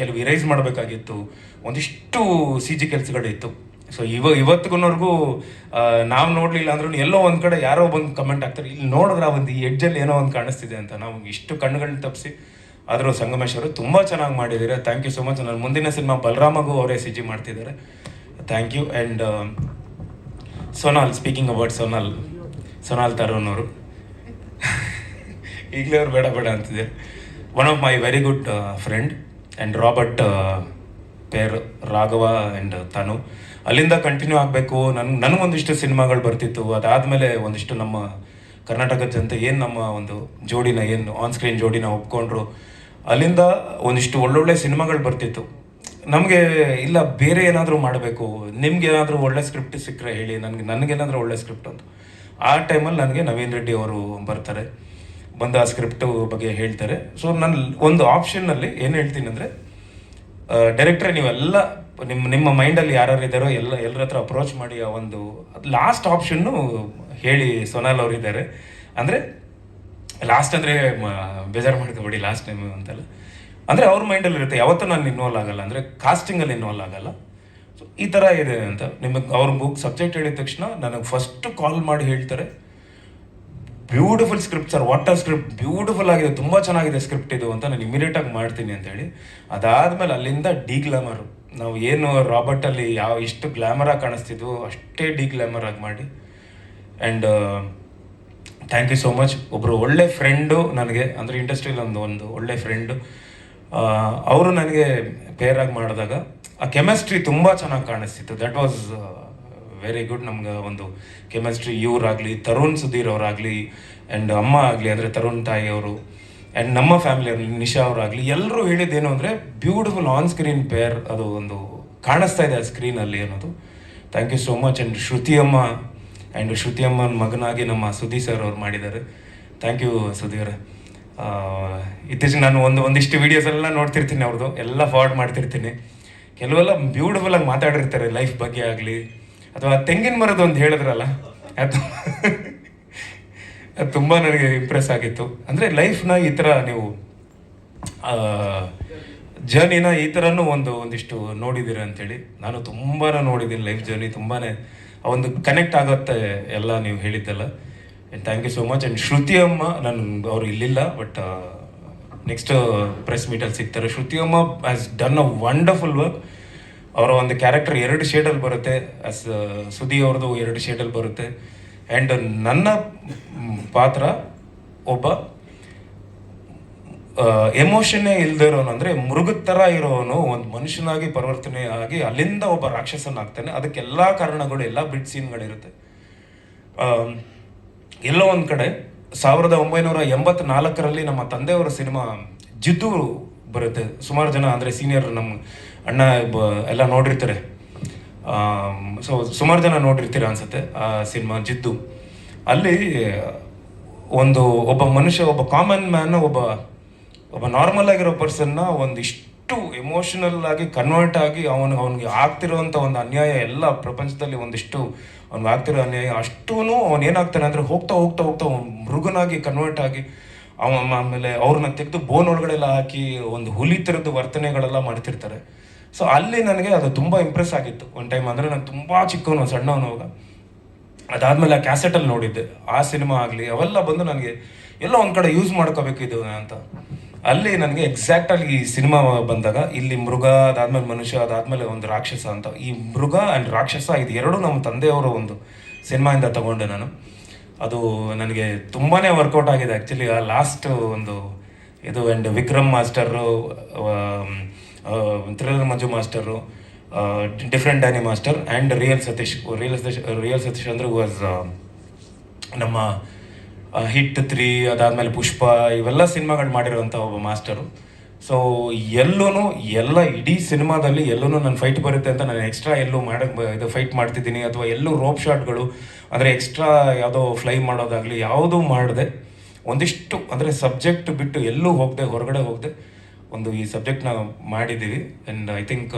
ಕೆಲವು ಇರೈಸ್ ಮಾಡಬೇಕಾಗಿತ್ತು. ಒಂದಿಷ್ಟು ಸಿ ಜಿ ಕೆಲಸಗಳಿತ್ತು ಸೊ ಇವ ಇವತ್ತಿಗೂ ನಾವು ನೋಡಲಿಲ್ಲ ಅಂದ್ರೂ ಎಲ್ಲೋ ಒಂದು ಕಡೆ ಯಾರೋ ಬಂದು ಕಮೆಂಟ್ ಆಗ್ತಾರೆ ಇಲ್ಲಿ ನೋಡಿದ್ರೆ ಒಂದು ಈ ಎಡ್ಜಲ್ಲಿ ಏನೋ ಒಂದು ಕಾಣಿಸ್ತಿದೆ ಅಂತ. ನಾವು ಇಷ್ಟು ಕಣ್ಣುಗಳನ್ನ ತಪ್ಪಿಸಿ ಆದರೂ ಸಂಗಮೇಶ್ವರು ತುಂಬ ಚೆನ್ನಾಗಿ ಮಾಡಿದ್ದೀರಾ. ಥ್ಯಾಂಕ್ ಯು ಸೊ ಮಚ್ ನನ್ನ ಮುಂದಿನ ಸಿನಿಮಾ ಬಲರಾಮಗೂ ಅವರೇ ಸಿ ಜಿ ಮಾಡ್ತಿದ್ದಾರೆ thank you and Sonal speaking about Sonal Sonal Tarun ಅವರು ಈಗಲೇ ಅವ್ರು ಬೇಡ ಬೇಡ ಅಂತಿದೆ one of my very good friend and Robert pair Raghava and Tanu. ಅಲ್ಲಿಂದ ಕಂಟಿನ್ಯೂ ಆಗಬೇಕು. ನನ್ ನನಗೊಂದಿಷ್ಟು ಸಿನಿಮಾಗಳು ಬರ್ತಿತ್ತು. ಅದಾದಮೇಲೆ ಒಂದಿಷ್ಟು ನಮ್ಮ ಕರ್ನಾಟಕದ ಜನತೆ ಏನು ನಮ್ಮ ಒಂದು ಜೋಡಿನ, ಏನು ಆನ್ ಸ್ಕ್ರೀನ್ ಜೋಡಿನ ಒಪ್ಕೊಂಡ್ರು. ಅಲ್ಲಿಂದ ಒಂದಿಷ್ಟು ಒಳ್ಳೊಳ್ಳೆ ಸಿನಿಮಾಗಳು ಬರ್ತಿತ್ತು. ನಮಗೆ ಇಲ್ಲ, ಬೇರೆ ಏನಾದರೂ ಮಾಡಬೇಕು. ನಿಮ್ಗೆ ಏನಾದರೂ ಒಳ್ಳೆ ಸ್ಕ್ರಿಪ್ಟ್ ಸಿಕ್ಕರೆ ಹೇಳಿ. ನನಗೆ ನನಗೇನಾದರೂ ಒಳ್ಳೆ ಸ್ಕ್ರಿಪ್ಟ್ ಅಂತ ಆ ಟೈಮಲ್ಲಿ ನನಗೆ ನವೀನ್ ರೆಡ್ಡಿ ಅವರು ಬರ್ತಾರೆ. ಬಂದು ಸ್ಕ್ರಿಪ್ಟ್ ಬಗ್ಗೆ ಹೇಳ್ತಾರೆ. ಸೊ ನಾನು ಒಂದು ಆಪ್ಷನ್ನಲ್ಲಿ ಏನು ಹೇಳ್ತೀನಿ ಅಂದರೆ ಡೈರೆಕ್ಟ್ರೆ ನೀವೆಲ್ಲ ನಿಮ್ಮ ನಿಮ್ಮ ಮೈಂಡಲ್ಲಿ ಯಾರ್ಯಾರು ಇದ್ದಾರೋ ಎಲ್ಲ, ಎಲ್ಲರ ಹತ್ರ ಅಪ್ರೋಚ್ ಮಾಡಿ ಆ ಒಂದು ಲಾಸ್ಟ್ ಆಪ್ಷನ್ನು ಹೇಳಿ ಸೋನಾಲ್ ಅವರು ಇದ್ದಾರೆ. ಅಂದರೆ ಲಾಸ್ಟ್ ಅಂದರೆ ಬೇಜಾರು ಮಾಡ್ಕೊಬೇಡಿ ಲಾಸ್ಟ್ ಟೈಮ್ ಅಂತೆಲ್ಲ. ಅಂದರೆ ಅವ್ರ ಮೈಂಡಲ್ಲಿ ಇರುತ್ತೆ, ಯಾವತ್ತೂ ನಾನು ಇನ್ವಾಲ್ವ್ ಆಗಲ್ಲ. ಅಂದರೆ ಕಾಸ್ಟಿಂಗಲ್ಲಿ ಇನ್ವಾಲ್ವ್ ಆಗಲ್ಲ. ಸೊ ಈ ಥರ ಇದೆ ಅಂತ. ನಿಮಗೆ ಅವ್ರ ಬುಕ್ ಸಬ್ಜೆಕ್ಟ್ ಹೇಳಿದ ತಕ್ಷಣ ನನಗೆ ಫಸ್ಟ್ ಕಾಲ್ ಮಾಡಿ ಹೇಳ್ತಾರೆ. Beautiful script sir what are script beautiful ಆಗಿದೆ. ತುಂಬ ಚೆನ್ನಾಗಿದೆ ಸ್ಕ್ರಿಪ್ಟ್ ಇದು ಅಂತ ನಾನು ಇಮಿಡಿಯೇಟ್ ಆಗಿ ಮಾಡ್ತೀನಿ ಅಂತ ಹೇಳಿ. ಅದಾದ್ಮೇಲೆ ಅಲ್ಲಿಂದ ಡಿ ಗ್ಲಾಮರ್ ನಾವು ಏನು ರಾಬರ್ಟ್ ಅಲ್ಲಿ ಯಾವ ಎಷ್ಟು ಗ್ಲಾಮರ್ ಆಗಿ ಕಾಣಿಸ್ತಿದ್ವು ಅಷ್ಟೇ ಡಿ ಗ್ಲಾಮರ್ ಆಗಿ ಮಾಡಿ. And thank you so much ಒಬ್ಬರು ಒಳ್ಳೆ ಫ್ರೆಂಡು ನನಗೆ, ಅಂದರೆ ಇಂಡಸ್ಟ್ರಿಯಲ್ಲಿ ಒಂದು ಒಂದು ಒಳ್ಳೆ ಫ್ರೆಂಡು ಅವರು ನನಗೆ ಪೇರ್ ಆಗಿ ಮಾಡಿದಾಗ ಆ ಕೆಮಿಸ್ಟ್ರಿ ತುಂಬ ಚೆನ್ನಾಗಿ ಕಾಣಿಸ್ತಿತ್ತು. ದಟ್ ವಾಸ್ ವೆರಿ ಗುಡ್ ನಮ್ಗೆ ಒಂದು ಕೆಮಿಸ್ಟ್ರಿ ಇವರಾಗಲಿ, ತರುಣ್ ಸುಧೀರ್ ಅವರಾಗಲಿ ಆ್ಯಂಡ್ ಅಮ್ಮ ಆಗಲಿ, ಅಂದರೆ ತರುಣ್ ತಾಯಿ ಅವರು ಆ್ಯಂಡ್ ನಮ್ಮ ಫ್ಯಾಮಿಲಿ ನಿಶಾ ಅವರಾಗಲಿ ಎಲ್ಲರೂ ಹೇಳಿದ್ದೇನು ಅಂದರೆ ಬ್ಯೂಟಿಫುಲ್ ಆನ್ ಸ್ಕ್ರೀನ್ ಪೇರ್ ಅದು ಒಂದು ಕಾಣಿಸ್ತಾ ಇದೆ ಆ ಸ್ಕ್ರೀನಲ್ಲಿ ಅನ್ನೋದು. Thank you so much and Shruti ಅಮ್ಮ ಆ್ಯಂಡ್ ಶ್ರುತಿ ಅಮ್ಮನ ಮಗನಾಗಿ ನಮ್ಮ ಸುಧೀ ಸರ್ ಅವ್ರು ಮಾಡಿದ್ದಾರೆ. Thank you Sudhir. ಇತ್ತೀಚೆಗೆ ನಾನು ಒಂದು, ಒಂದಿಷ್ಟು ವೀಡಿಯೋಸ್ ಎಲ್ಲ ನೋಡ್ತಿರ್ತೀನಿ ಅವ್ರದ್ದು. ಎಲ್ಲ ಫಾರ್ವರ್ಡ್ ಮಾಡ್ತಿರ್ತೀನಿ. ಕೆಲವೆಲ್ಲ ಬ್ಯೂಟಿಫುಲ್ ಆಗಿ ಮಾತಾಡಿರ್ತಾರೆ ಲೈಫ್ ಬಗ್ಗೆ ಆಗಲಿ. ಅಥವಾ ತೆಂಗಿನ ಮರದ ಒಂದು ಹೇಳಿದ್ರಲ್ಲ, ಅದು ಅದು ತುಂಬ ನನಗೆ ಇಂಪ್ರೆಸ್ ಆಗಿತ್ತು. ಅಂದರೆ ಲೈಫ್ನ ಈ ಥರ ನೀವು ಜರ್ನಿನ ಈ ಥರನೂ ಒಂದು, ಒಂದಿಷ್ಟು ನೋಡಿದ್ದೀರ ಅಂತೇಳಿ. ನಾನು ತುಂಬಾ ನೋಡಿದ್ದೀನಿ ಲೈಫ್ ಜರ್ನಿ ತುಂಬಾ ಒಂದು ಕನೆಕ್ಟ್ ಆಗುತ್ತೆ ಎಲ್ಲ ನೀವು ಹೇಳಿದ್ದೆಲ್ಲ. And thank you so much and Shruti ಅಮ್ಮ, ನಾನು ಅವರು ಇಲ್ಲಿಲ್ಲ ಬಟ್ ನೆಕ್ಸ್ಟ್ ಪ್ರೆಸ್ ಮೀಟಲ್ಲಿ ಸಿಗ್ತಾರೆ. ಶ್ರುತಿ ಅಮ್ಮ has done a wonderful work ಅವರ ಒಂದು ಕ್ಯಾರೆಕ್ಟರ್ ಎರಡು ಶೇಡಲ್ಲಿ ಬರುತ್ತೆ. ಸುದಿ ಅವ್ರದ್ದು ಎರಡು ಶೇಡಲ್ಲಿ ಬರುತ್ತೆ. ಆ್ಯಂಡ್ ನನ್ನ ಪಾತ್ರ ಒಬ್ಬ ಎಮೋಷನ್ನೇ ಇಲ್ದೇ ಇರೋನು ಅಂದರೆ ಮೃಗದ ಥರ ಇರೋನು, ಒಂದು ಮನುಷ್ಯನಾಗಿ ಪರಿವರ್ತನೆ ಆಗಿ ಅಲ್ಲಿಂದ ಒಬ್ಬ ರಾಕ್ಷಸನಾಗ್ತಾನೆ ಅದಕ್ಕೆಲ್ಲ ಕಾರಣಗಳು, ಎಲ್ಲ ಬಿಡ್ ಸೀನ್ಗಳಿರುತ್ತೆ ಎಲ್ಲೋ ಒಂದು ಕಡೆ ಸಾವಿರದ ಒಂಬೈನೂರ ಎಂಬತ್ನಾಲ್ಕರಲ್ಲಿ ನಮ್ಮ ತಂದೆಯವರ ಸಿನಿಮಾ ಜಿದ್ದು ಬರುತ್ತೆ. ಸುಮಾರು ಜನ ಅಂದರೆ ಸೀನಿಯರ್ ನಮ್ಮ ಅಣ್ಣ ಎಲ್ಲ ನೋಡಿರ್ತಾರೆ. ಸೊ ಸುಮಾರು ಜನ ನೋಡಿರ್ತೀರ ಅನ್ಸುತ್ತೆ, ಆ ಸಿನಿಮಾ ಜಿದ್ದು. ಅಲ್ಲಿ ಒಂದು ಒಬ್ಬ ಮನುಷ್ಯ, ಒಬ್ಬ ಕಾಮನ್ ಮ್ಯಾನ್ ಒಬ್ಬ ಒಬ್ಬ ನಾರ್ಮಲ್ ಆಗಿರೋ ಪರ್ಸನ್ನ ಒಂದಿಷ್ಟು ಎಮೋಷನಲ್ ಆಗಿ ಕನ್ವರ್ಟ್ ಆಗಿ ಅವನು, ಅವನಿಗೆ ಆಗ್ತಿರೋವಂಥ ಒಂದು ಅನ್ಯಾಯ ಎಲ್ಲ ಪ್ರಪಂಚದಲ್ಲಿ ಒಂದಿಷ್ಟು ಅವ್ನಿಗೆ ಆಗ್ತಿರೋ ಅನ್ಯಾಯ ಅಷ್ಟೂ ಅವನು ಏನಾಗ್ತಾನೆ ಅಂದರೆ ಹೋಗ್ತಾ ಹೋಗ್ತಾ ಹೋಗ್ತಾ ಅವ್ನು ಮೃಗನಾಗಿ ಕನ್ವರ್ಟ್ ಆಗಿ ಅವ ಆಮೇಲೆ ಅವ್ರನ್ನ ತೆಗೆದು ಬೋನ್ ಒಳಗಡೆ ಎಲ್ಲ ಹಾಕಿ ಒಂದು ಹುಲಿ ಥರದ್ದು ವರ್ತನೆಗಳೆಲ್ಲ ಮಾಡ್ತಿರ್ತಾರೆ. ಸೊ ಅಲ್ಲಿ ನನಗೆ ಅದು ತುಂಬ ಇಂಪ್ರೆಸ್ ಆಗಿತ್ತು. ಒಂದು ಟೈಮ್ ಅಂದರೆ ನಾನು ತುಂಬ ಚಿಕ್ಕವನು, ಸಣ್ಣವನು ಅವಾಗ. ಅದಾದಮೇಲೆ ಆ ಕ್ಯಾಸೆಟಲ್ಲಿ ನೋಡಿದ್ದೆ. ಆ ಸಿನಿಮಾ ಆಗಲಿ, ಅವೆಲ್ಲ ಬಂದು ನನಗೆ ಎಲ್ಲೋ ಒಂದು ಕಡೆ ಯೂಸ್ ಮಾಡ್ಕೋಬೇಕು ಇದು ಅಂತ. ಅಲ್ಲಿ ನನಗೆ ಎಕ್ಸಾಕ್ಟ್ ಆಗಿ ಈ ಸಿನಿಮಾ ಬಂದಾಗ, ಇಲ್ಲಿ ಮೃಗ, ಅದಾದ್ಮೇಲೆ ಮನುಷ್ಯ, ಅದಾದ್ಮೇಲೆ ಒಂದು ರಾಕ್ಷಸ ಅಂತ. ಈ ಮೃಗ ಆ್ಯಂಡ್ ರಾಕ್ಷಸ ಇದು ಎರಡೂ ನಮ್ಮ ತಂದೆಯವರ ಒಂದು ಸಿನಿಮಾಯಿಂದ ತಗೊಂಡೆ ನಾನು. ಅದು ನನಗೆ ತುಂಬಾ ವರ್ಕೌಟ್ ಆಗಿದೆ. ಆ್ಯಕ್ಚುಲಿ ಆ ಲಾಸ್ಟ್ ಒಂದು ಇದು and Vikram master thriller Manju master different Danny master and real Satish real Satish real Satish ಅಂದರೆ ವಾಸ್ ನಮ್ಮ ಹಿಟ್ ತ್ರೀ ಅದಾದಮೇಲೆ ಪುಷ್ಪ, ಇವೆಲ್ಲ ಸಿನಿಮಾಗಳು ಮಾಡಿರುವಂಥ ಒಬ್ಬ ಮಾಸ್ಟರು. ಸೊ ಎಲ್ಲೂ ಎಲ್ಲ ಇಡೀ ಸಿನಿಮಾದಲ್ಲಿ ಎಲ್ಲೂ ನನ್ನ ಫೈಟ್ ಬರುತ್ತೆ ಅಂತ ನಾನು ಎಕ್ಸ್ಟ್ರಾ ಎಲ್ಲೂ ಮಾಡಕ್ಕೆ ಇದು ಫೈಟ್ ಮಾಡ್ತಿದ್ದೀನಿ ಅಥವಾ ಎಲ್ಲೂ ರೋಪ್ ಶಾಟ್ಗಳು ಅಂದರೆ ಎಕ್ಸ್ಟ್ರಾ ಯಾವುದೋ ಫ್ಲೈ ಮಾಡೋದಾಗಲಿ, ಯಾವುದೂ ಮಾಡಿದೆ. ಒಂದಿಷ್ಟು, ಅಂದರೆ ಸಬ್ಜೆಕ್ಟ್ ಬಿಟ್ಟು ಎಲ್ಲೂ ಹೋಗದೆ, ಹೊರಗಡೆ ಹೋಗದೆ. ಒಂದು ಈ ಸಬ್ಜೆಕ್ಟ್ನ ಮಾಡಿದ್ದೀವಿ. And I think